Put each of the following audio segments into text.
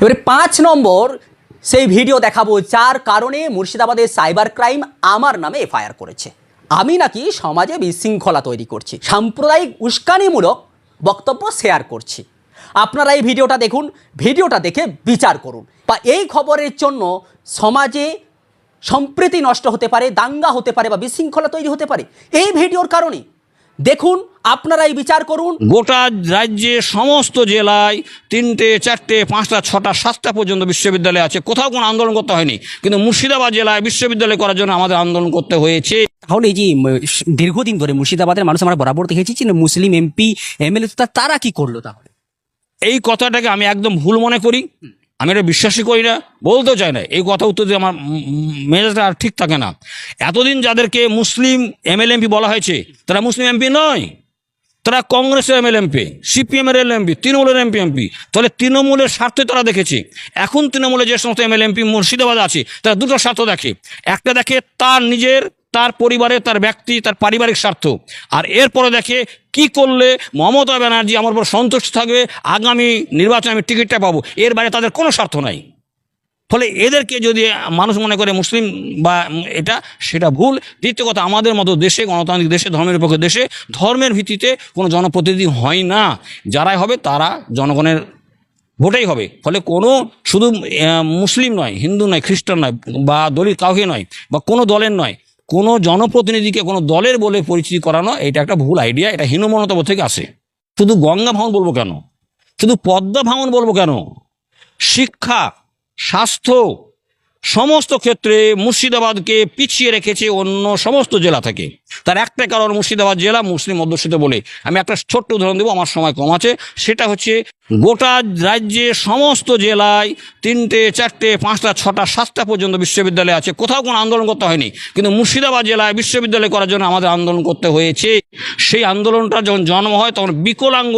এবারে পাঁচ নম্বর, সেই ভিডিও দেখাবো যার কারণে মুর্শিদাবাদের সাইবার ক্রাইম আমার নামে এফআইআর করেছে। আমি নাকি সমাজে বিশৃঙ্খলা তৈরি করছি, সাম্প্রদায়িক উস্কানিমূলক বক্তব্য শেয়ার করছি। আপনারা এই ভিডিওটা দেখুন, ভিডিওটা দেখে বিচার করুন। বা এই খবরের জন্য সমাজে সম্প্রীতি নষ্ট হতে পারে, দাঙ্গা হতে পারে বা বিশৃঙ্খলা তৈরি হতে পারে, এই ভিডিওর কারণে দেখুন আপনারাই বিচার করুন। গোটা রাজ্যে সমস্ত জেলায় তিনটে চারটে পাঁচটা ছটা সাতটা পর্যন্ত বিশ্ববিদ্যালয় আছে। কোথাও কোনো আন্দোলন করতে হয়নি। কিন্তু মুর্শিদাবাদ জেলায় বিশ্ববিদ্যালয় করার জন্য আমাদের আন্দোলন করতে হয়েছে। তাহলে এই যে দীর্ঘদিন ধরে মুর্শিদাবাদের মানুষ আমরা বরাবর দেখেছি যে মুসলিম এমপি এমএলএ তারা কি করল তাহলে? এই কথাটাকে আমি একদম ভুল মনে করি। আমি এটা বিশ্বাসই করি না, বলতেও চাই না। এই কথা উত্তর দিয়ে আমার মেজাজটা আর ঠিক থাকে না। এতদিন যাদেরকে মুসলিম এমএল এমপি বলা হয়েছে, তারা মুসলিম এমপি নয়। তারা কংগ্রেসের এমএল এমপি সিপিএমের এল এমপি তৃণমূলের এমপি এমপি তাহলে তৃণমূলের স্বার্থে তারা দেখেছে। এখন তৃণমূলের যে সমস্ত এমএল এমপি মুর্শিদাবাদ আছে, তারা দুটো স্বার্থ দেখে। একটা দেখে তার নিজের তার পরিবারে, তার ব্যক্তি, তার পারিবারিক স্বার্থ। আর এরপরে দেখে কি করলে মমতা ব্যানার্জি আমার উপর সন্তুষ্ট থাকবে, আগামী নির্বাচনে আমি টিকিটটা পাবো, এর বাইরে তাদের কোনো স্বার্থ নাই। ফলে এদেরকে যদি মানুষ মনে করে মুসলিম বা এটা, সেটা ভুল। দ্বিতীয় কথা, আমাদের মতো দেশে, গণতান্ত্রিক দেশে, ধর্মের পক্ষে দেশে, ধর্মের ভিত্তিতে কোনো জনপ্রতিনিধি হয় না। যারাই হবে, তারা জনগণের ভোটেই হবে। ফলে কোনো শুধু মুসলিম নয়, হিন্দু নয়, খ্রিস্টান নয়, বা দলিত কাউকে নয়, বা কোনো দলের নয় কোনো জনপ্রতিনিধিকে কোনো দলের বলে পরিচিতি করানো, এটা একটা ভুল আইডিয়া এটা হীনমনতব থেকে আসে। শুধু গঙ্গা ভাঙন বলব কেন? শুধু পদ্মা ভাঙন বলব কেন? শিক্ষা, স্বাস্থ্য সমস্ত ক্ষেত্রে মুর্শিদাবাদকে পিছিয়ে রেখেছে অন্য সমস্ত জেলা থেকে। তার একটা কারণ মুর্শিদাবাদ জেলা, মুসলিম অধ্যুষিত বলে। আমি একটা ছোট্ট উদাহরণ দেবো, আমার সময় কম আছে। সেটা হচ্ছে গোটা রাজ্যে সমস্ত জেলায় তিনটে, চারটে, পাঁচটা, ছটা, সাতটা পর্যন্ত বিশ্ববিদ্যালয় আছে। কোথাও কোনো আন্দোলন করতে হয়নি। কিন্তু মুর্শিদাবাদ জেলায় বিশ্ববিদ্যালয় করার জন্য আমাদের আন্দোলন করতে হয়েছে। সেই আন্দোলনটা যখন জন্ম হয়, তখন বিকলাঙ্গ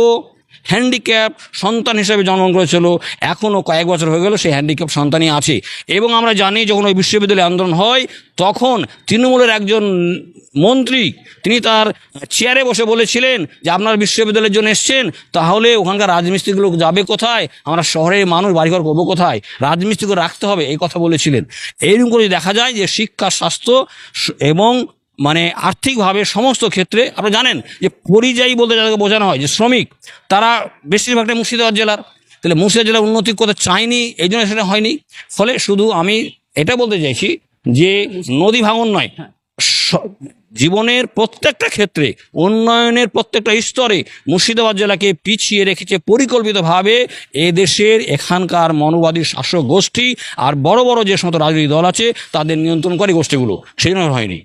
হ্যান্ডিক্যাপ সন্তান হিসেবে জন্মগ্রহণ করেছিল এখনও কয়েক বছর হয়ে গেল সেই হ্যান্ডিক্যাপ সন্তানই আছে। এবং আমরা জানি যখন ওই বিশ্ববিদ্যালয়ে আন্দোলন হয়, তখন তৃণমূলের একজন মন্ত্রী, তিনি তার চেয়ারে বসে বলেছিলেন যে, আপনার বিশ্ববিদ্যালয়ের জন্য এসছেন, তাহলে ওখানকার রাজমিস্ত্রিগুলো যাবে কোথায়? আমরা শহরের মানুষ, বাড়িঘর করব কোথায়? রাজমিস্ত্রিকে রাখতে হবে, এই কথা বলেছিলেন। এইরকম করে দেখা যায় যে শিক্ষা, স্বাস্থ্য এবং মানে আর্থিকভাবে সমস্ত ক্ষেত্রে, আপনারা জানেন যে পরিযায়ী বলতে যাদেরকে বোঝানো হয়, যে শ্রমিক, তারা বেশিরভাগটা মুর্শিদাবাদ জেলার। তাহলে মুর্শিদাবাদ জেলার উন্নতি করতে চায়নি, এই জন্য সেটা হয়নি। ফলে শুধু আমি এটা বলতে চাইছি যে নদী ভাঙন নয় জীবনের প্রত্যেকটা ক্ষেত্রে, উন্নয়নের প্রত্যেকটা স্তরে মুর্শিদাবাদ জেলাকে পিছিয়ে রেখেছে পরিকল্পিতভাবে এ দেশের এখানকার মনোবাদী শাসক গোষ্ঠী আর বড় বড় যে সমস্ত রাজনৈতিক দল আছে, তাদের নিয়ন্ত্রণকারী গোষ্ঠীগুলো। সেই জন্য হয়নি।